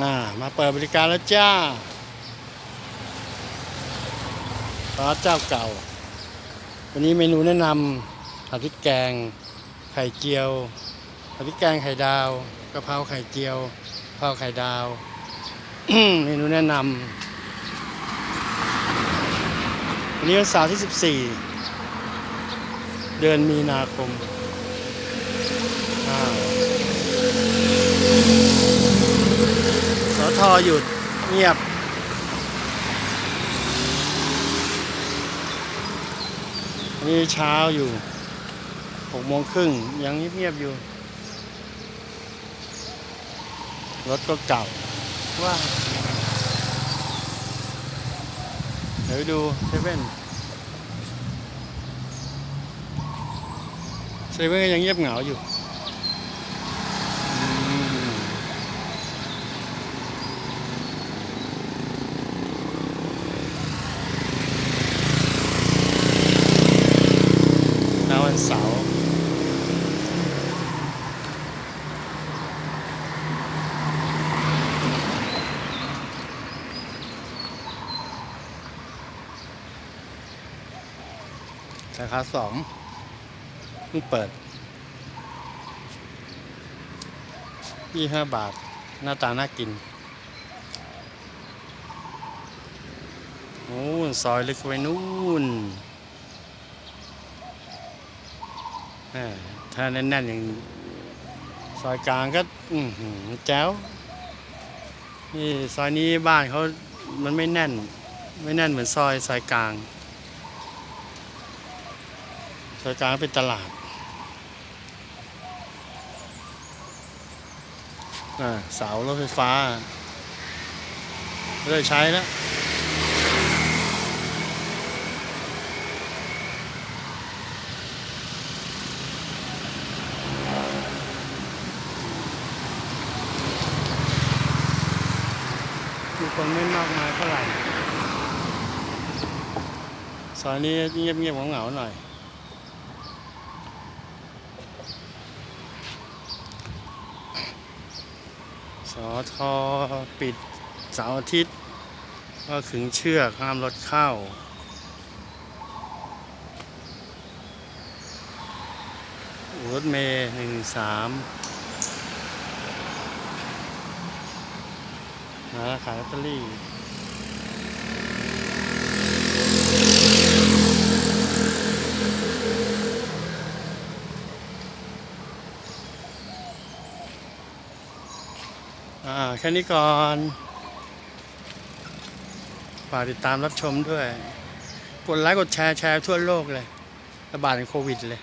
อ่ามาเปิดบริการแล้วจ้าซอสเจ้าเก่า วันนี้เมนูแนะนำผัดพริกแกง ไข่เจียวผัดพริกแกงไข่ดาวกะเพราไข่เจียวกะเพราไข่ดาว เมนูแนะนำวันนี้วันเสาร์ที่ 14 เดือนมีนาคมอ่า อทอหยุดเงียบ นี่เช้าอยู่หกโมงครึ่งยังเงียบๆอยู่ รถก็เก่าว่าเดี๋ยวไปดูเซเว่นเซเว่นก็ยังเงียบเหงาอยู่อืม เช้า วันเสาร์สาขาสองเพิ่งเปิดยี่ห้าบาท หน้าตาน่ากิน โอ้ซอยลึกไปนู่น แหม่ ถ้าแน่นๆอย่างซอยกลางก็อืแจ๋วนี่ซอยนี้บ้านเขามันไม่แน่น ไม่แน่นเหมือนซอยซอยกลาง ซอยกลางเป็นตลาดอ่าเสารถไฟฟ้าไม่ได้ใช้แล้ว คนไม่มากมายเท่าไหร่ซอยนี้เงียบๆเหงาๆหน่อยสอทอปิดเสาร์อาทิตย์ ก็ขึงเชือกห้ามรถเข้า รถเมย์หนึ่งสาม นะขายลอตเตอรี่อ่าแค่นี้ก่อนฝากติดตามรับชมด้วย กดไลค์กดแชร์แชร์ทั่วโลกเลย ระบาดในโควิดเลย